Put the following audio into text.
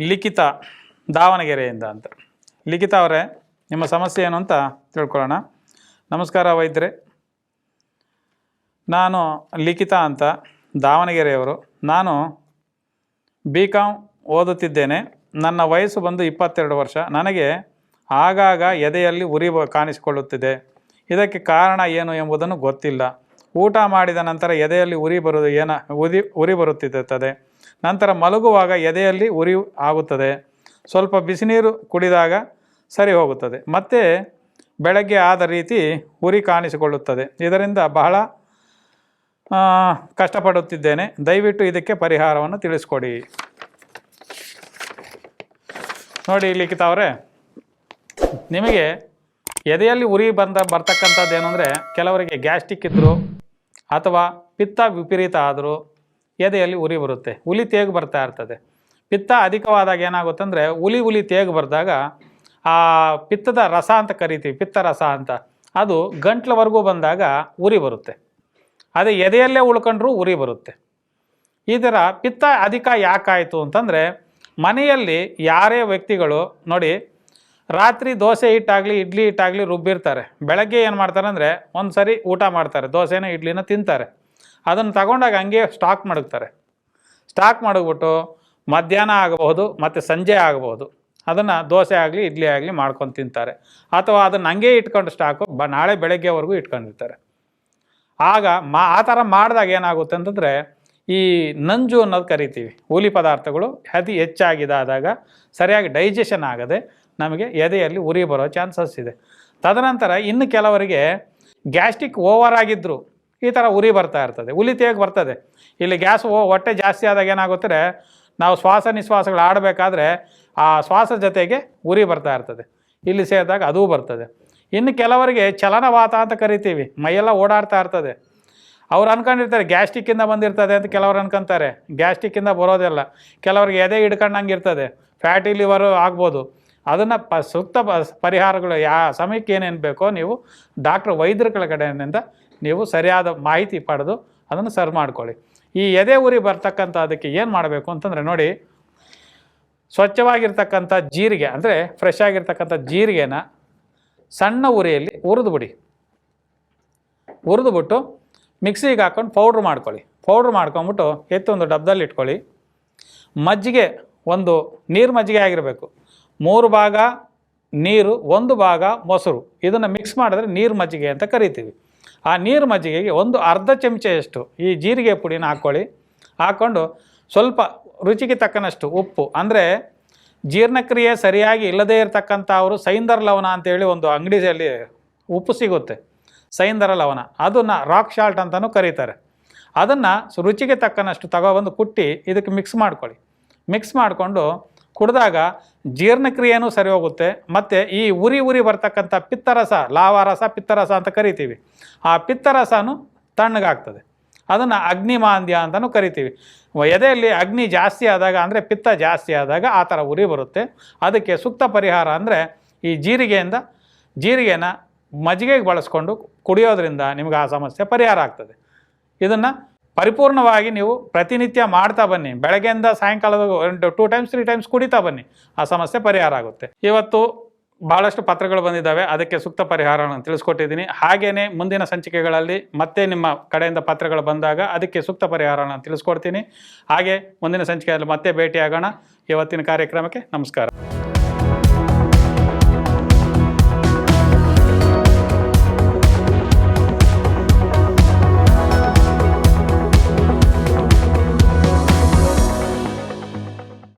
ಲಿಖಿತ ದಾವಣಗೆರೆಯಿಂದ ಅಂತ. ಲಿಖಿತ ಅವರೇ, ನಿಮ್ಮ ಸಮಸ್ಯೆ ಏನು ಅಂತ ತಿಳ್ಕೊಳ್ಳೋಣ. ನಮಸ್ಕಾರ ವೈದ್ಯರೇ. ನಾನು ಲಿಖಿತ ಅಂತ ದಾವಣಗೆರೆಯವರು. ನಾನು ಬಿ ಕಾಮ್ ಓದುತ್ತಿದ್ದೇನೆ. ನನ್ನ ವಯಸ್ಸು ಬಂದು ಇಪ್ಪತ್ತೆರಡು ವರ್ಷ. ನನಗೆ ಆಗಾಗ ಎದೆಯಲ್ಲಿ ಉರಿ ಕಾಣಿಸಿಕೊಳ್ಳುತ್ತಿದೆ. ಇದಕ್ಕೆ ಕಾರಣ ಏನು ಎಂಬುದನ್ನು ಗೊತ್ತಿಲ್ಲ. ಊಟ ಮಾಡಿದ ನಂತರ ಎದೆಯಲ್ಲಿ ಉರಿ ಬರುವುದು ಏನ ಉರಿ ಉರಿ ಬರುತ್ತಿರುತ್ತದೆ ನಂತರ ಮಲಗುವಾಗ ಎದೆಯಲ್ಲಿ ಉರಿ ಆಗುತ್ತದೆ. ಸ್ವಲ್ಪ ಬಿಸಿನೀರು ಕುಡಿದಾಗ ಸರಿ ಹೋಗುತ್ತದೆ. ಮತ್ತೆ ಬೆಳಗ್ಗೆ ಆದ ರೀತಿ ಉರಿ ಕಾಣಿಸಿಕೊಳ್ಳುತ್ತದೆ. ಇದರಿಂದ ಬಹಳ ಕಷ್ಟಪಡುತ್ತಿದ್ದೇನೆ. ದಯವಿಟ್ಟು ಇದಕ್ಕೆ ಪರಿಹಾರವನ್ನು ತಿಳಿಸ್ಕೊಡಿ. ನೋಡಿ ಲಿಖಿತ ಅವರೇ, ನಿಮಗೆ ಎದೆಯಲ್ಲಿ ಉರಿ ಬಂದ, ಬರ್ತಕ್ಕಂಥದ್ದು ಏನಂದರೆ ಕೆಲವರಿಗೆ ಗ್ಯಾಸ್ಟಿಕ್ ಇದ್ದರು ಅಥವಾ ಪಿತ್ತ ವಿಪರೀತ ಆದರೂ ಎದೆಯಲ್ಲಿ ಉರಿ ಬರುತ್ತೆ, ಹುಲಿ ತೇಗ್ ಬರ್ತಾ ಇರ್ತದೆ. ಪಿತ್ತ ಅಧಿಕವಾದಾಗ ಏನಾಗುತ್ತೆ ಅಂದರೆ ಹುಲಿ ಹುಲಿ ತೇಗ್ ಬರೆದಾಗ ಆ ಪಿತ್ತದ ರಸ ಅಂತ ಕರಿತೀವಿ, ಪಿತ್ತ ರಸ ಅಂತ. ಅದು ಗಂಟ್ಲವರೆಗೂ ಬಂದಾಗ ಉರಿ ಬರುತ್ತೆ. ಅದೇ ಎದೆಯಲ್ಲೇ ಉಳ್ಕೊಂಡ್ರೂ ಉರಿ ಬರುತ್ತೆ. ಈ ಥರ ಪಿತ್ತ ಅಧಿಕ ಯಾಕಾಯಿತು ಅಂತಂದರೆ ಮನೆಯಲ್ಲಿ ಯಾರೇ ವ್ಯಕ್ತಿಗಳು ನೋಡಿ ರಾತ್ರಿ ದೋಸೆ ಹಿಟ್ಟಾಗಲಿ, ಇಡ್ಲಿ ಹಿಟ್ಟಾಗಲಿ ರುಬ್ಬಿರ್ತಾರೆ. ಬೆಳಗ್ಗೆ ಏನು ಮಾಡ್ತಾರೆ ಅಂದರೆ ಒಂದು ಸರಿ ಊಟ ಮಾಡ್ತಾರೆ, ದೋಸೆನ ಇಡ್ಲಿನ ತಿಂತಾರೆ. ಅದನ್ನು ತಗೊಂಡಾಗ ಹಂಗೆ ಸ್ಟಾಕ್ ಮಡಗ್ತಾರೆ. ಸ್ಟಾಕ್ ಮಡಗ್ಬಿಟ್ಟು ಮಧ್ಯಾಹ್ನ ಆಗಬಹುದು, ಮತ್ತು ಸಂಜೆ ಆಗಬಹುದು. ಅದನ್ನು ದೋಸೆ ಆಗಲಿ, ಇಡ್ಲಿ ಆಗಲಿ ಮಾಡ್ಕೊಂಡು ತಿಂತಾರೆ. ಅಥವಾ ಅದನ್ನು ಹಂಗೆ ಇಟ್ಕೊಂಡು ಸ್ಟಾಕು ಬ, ನಾಳೆ ಬೆಳಗ್ಗೆವರೆಗೂ ಇಟ್ಕೊಂಡಿರ್ತಾರೆ. ಆಗ ಮಾ, ಆ ಥರ ಮಾಡಿದಾಗ ಏನಾಗುತ್ತೆ ಅಂತಂದರೆ, ಈ ನಂಜು ಅನ್ನೋದು ಕರಿತೀವಿ. ಹುಲಿ ಪದಾರ್ಥಗಳು ಅತಿ ಹೆಚ್ಚಾಗಿದಾದಾಗ ಸರಿಯಾಗಿ ಡೈಜೆಷನ್ ಆಗದೆ ನಮಗೆ ಎದೆಯಲ್ಲಿ ಉರಿ ಬರೋ ಚಾನ್ಸಸ್ ಇದೆ. ತದನಂತರ ಇನ್ನು ಕೆಲವರಿಗೆ ಗ್ಯಾಸ್ಟ್ರಿಕ್ ಓವರ್ ಆಗಿದ್ದರು ಈ ಥರ ಉರಿ ಬರ್ತಾ ಇರ್ತದೆ ಉಲಿ ತೇಗ ಬರ್ತದೆ. ಇಲ್ಲಿ ಗ್ಯಾಸ್ ಹೊಟ್ಟೆ ಜಾಸ್ತಿ ಆದಾಗ ಏನಾಗುತ್ತೆ ನಾವು ಶ್ವಾಸ ನಿಶ್ವಾಸಗಳು ಆಡಬೇಕಾದ್ರೆ ಆ ಶ್ವಾಸ ಜೊತೆಗೆ ಉರಿ ಬರ್ತಾ ಇರ್ತದೆ. ಇಲ್ಲಿ ಸೇರಿದಾಗ ಅದೂ ಬರ್ತದೆ. ಇನ್ನು ಕೆಲವರಿಗೆ ಚಲನವಾತ ಅಂತ ಕರಿತೀವಿ, ಮೈಯೆಲ್ಲ ಓಡಾಡ್ತಾ ಇರ್ತದೆ. ಅವ್ರು ಅನ್ಕೊಂಡಿರ್ತಾರೆ ಗ್ಯಾಸ್ಟಿಕ್ಕಿಂದ ಬಂದಿರ್ತದೆ ಅಂತ ಕೆಲವ್ರು ಅನ್ಕೊಂತಾರೆ. ಗ್ಯಾಸ್ಟಿಕ್ಕಿಂದ ಬರೋದಿಲ್ಲ ಕೆಲವ್ರಿಗೆ ಎದೆ ಹಿಡ್ಕೊಂಡಂಗೆ ಇರ್ತದೆ. ಫ್ಯಾಟಿ ಲಿವರು ಆಗ್ಬೋದು. ಅದನ್ನು ಪ ಸೂಕ್ತ ಪರಿಹಾರಗಳು ಯಾ ಸಮಯಕ್ಕೆ ಏನೇನು ಬೇಕೋ ನೀವು ಡಾಕ್ಟ್ರ್ ವೈದ್ಯರುಗಳ ಕಡೆಯಿಂದ ನೀವು ಸರಿಯಾದ ಮಾಹಿತಿ ಪಡೆದು ಅದನ್ನು ಸರ್ವ್ ಮಾಡ್ಕೊಳ್ಳಿ. ಈ ಎದೆ ಉರಿ ಬರ್ತಕ್ಕಂಥ ಅದಕ್ಕೆ ಏನು ಮಾಡಬೇಕು ಅಂತಂದರೆ ನೋಡಿ, ಸ್ವಚ್ಛವಾಗಿರ್ತಕ್ಕಂಥ ಜೀರಿಗೆ, ಅಂದರೆ ಫ್ರೆಶ್ ಆಗಿರ್ತಕ್ಕಂಥ ಜೀರಿಗೆನ ಸಣ್ಣ ಉರಿಯಲ್ಲಿ ಹುರಿದು ಬಿಡಿ. ಹುರಿದುಬಿಟ್ಟು ಮಿಕ್ಸಿಗೆ ಹಾಕ್ಕೊಂಡು ಪೌಡ್ರ್ ಮಾಡ್ಕೊಳ್ಳಿ. ಪೌಡ್ರ್ ಮಾಡ್ಕೊಂಬಿಟ್ಟು ಎತ್ತೊಂದು ಡಬ್ದಲ್ಲಿ ಇಟ್ಕೊಳ್ಳಿ ಮಜ್ಜಿಗೆ ಒಂದು ನೀರು ಮಜ್ಜಿಗೆ ಆಗಿರಬೇಕು. ಮೂರು ಭಾಗ ನೀರು, ಒಂದು ಭಾಗ ಮೊಸರು. ಇದನ್ನು ಮಿಕ್ಸ್ ಮಾಡಿದ್ರೆ ನೀರು ಮಜ್ಜಿಗೆ ಅಂತ ಕರಿತೀವಿ. ಆ ನೀರು ಮಜ್ಜಿಗೆಗೆ ಒಂದು ಅರ್ಧ ಚಮಚೆಯಷ್ಟು ಈ ಜೀರಿಗೆ ಪುಡಿನ ಹಾಕ್ಕೊಳ್ಳಿ ಹಾಕ್ಕೊಂಡು ಸ್ವಲ್ಪ ರುಚಿಗೆ ತಕ್ಕನಷ್ಟು ಉಪ್ಪು. ಅಂದರೆ ಜೀರ್ಣಕ್ರಿಯೆ ಸರಿಯಾಗಿ ಇಲ್ಲದೇ ಇರತಕ್ಕಂಥ ಅವರು ಸೈಂದರ್ ಲವಣ ಅಂತೇಳಿ ಒಂದು ಅಂಗಡಿಯಲ್ಲಿ ಉಪ್ಪು ಸಿಗುತ್ತೆ. ಸೈಂದರ ಲವಣ. ಅದನ್ನು ರಾಕ್ ಶಾಲ್ಟ್ ಅಂತಲೂ ಕರೀತಾರೆ. ಅದನ್ನು ರುಚಿಗೆ ತಕ್ಕನಷ್ಟು ತಗೊಬಂದು ಕುಟ್ಟಿ ಇದಕ್ಕೆ ಮಿಕ್ಸ್ ಮಾಡ್ಕೊಳ್ಳಿ. ಮಿಕ್ಸ್ ಮಾಡಿಕೊಂಡು ಕುಡಿದಾಗ ಜೀರ್ಣಕ್ರಿಯೆನೂ ಸರಿ ಹೋಗುತ್ತೆ. ಮತ್ತು ಈ ಉರಿ ಉರಿ ಬರ್ತಕ್ಕಂಥ ಪಿತ್ತರಸ, ಲಾವಾರಸ, ಪಿತ್ತರಸ ಅಂತ ಕರಿತೀವಿ. ಆ ಪಿತ್ತರಸನೂ ತಣ್ಣಗಾಗ್ತದೆ. ಅದನ್ನು ಅಗ್ನಿಮಾಂದ್ಯ ಅಂತಲೂ ಕರಿತೀವಿ. ಎದೆಯಲ್ಲಿ ಅಗ್ನಿ ಜಾಸ್ತಿ ಆದಾಗ ಅಂದರೆ ಪಿತ್ತ ಜಾಸ್ತಿ ಆದಾಗ ಆ ಥರ ಉರಿ ಬರುತ್ತೆ. ಅದಕ್ಕೆ ಸೂಕ್ತ ಪರಿಹಾರ ಅಂದರೆ ಈ ಜೀರಿಗೆಯಿಂದ, ಜೀರಿಗೆನ ಮಜ್ಜಿಗೆಗೆ ಬಳಸ್ಕೊಂಡು ಕುಡಿಯೋದ್ರಿಂದ ನಿಮ್ಗೆ ಆ ಸಮಸ್ಯೆ ಪರಿಹಾರ ಆಗ್ತದೆ. ಇದನ್ನು ಪರಿಪೂರ್ಣವಾಗಿ ನೀವು ಪ್ರತಿನಿತ್ಯ ಮಾಡ್ತಾ ಬನ್ನಿ. ಬೆಳಗ್ಗೆಯಿಂದ ಸಾಯಂಕಾಲದ ಟೂ ಟೈಮ್ಸ್ ತ್ರೀ ಟೈಮ್ಸ್ ಕುಡಿತಾ ಬನ್ನಿ. ಆ ಸಮಸ್ಯೆ ಪರಿಹಾರ ಆಗುತ್ತೆ. ಇವತ್ತು ಭಾಳಷ್ಟು ಪತ್ರಗಳು ಬಂದಿದ್ದಾವೆ. ಅದಕ್ಕೆ ಸೂಕ್ತ ಪರಿಹಾರವನ್ನು ತಿಳಿಸ್ಕೊಟ್ಟಿದ್ದೀನಿ. ಹಾಗೆಯೇ ಮುಂದಿನ ಸಂಚಿಕೆಗಳಲ್ಲಿ ಮತ್ತೆ ನಿಮ್ಮ ಕಡೆಯಿಂದ ಪತ್ರಗಳು ಬಂದಾಗ ಅದಕ್ಕೆ ಸೂಕ್ತ ಪರಿಹಾರವನ್ನು ತಿಳಿಸ್ಕೊಡ್ತೀನಿ. ಹಾಗೆ ಮುಂದಿನ ಸಂಚಿಕೆಯಲ್ಲಿ ಮತ್ತೆ ಭೇಟಿಯಾಗೋಣ. ಇವತ್ತಿನ ಕಾರ್ಯಕ್ರಮಕ್ಕೆ ನಮಸ್ಕಾರ.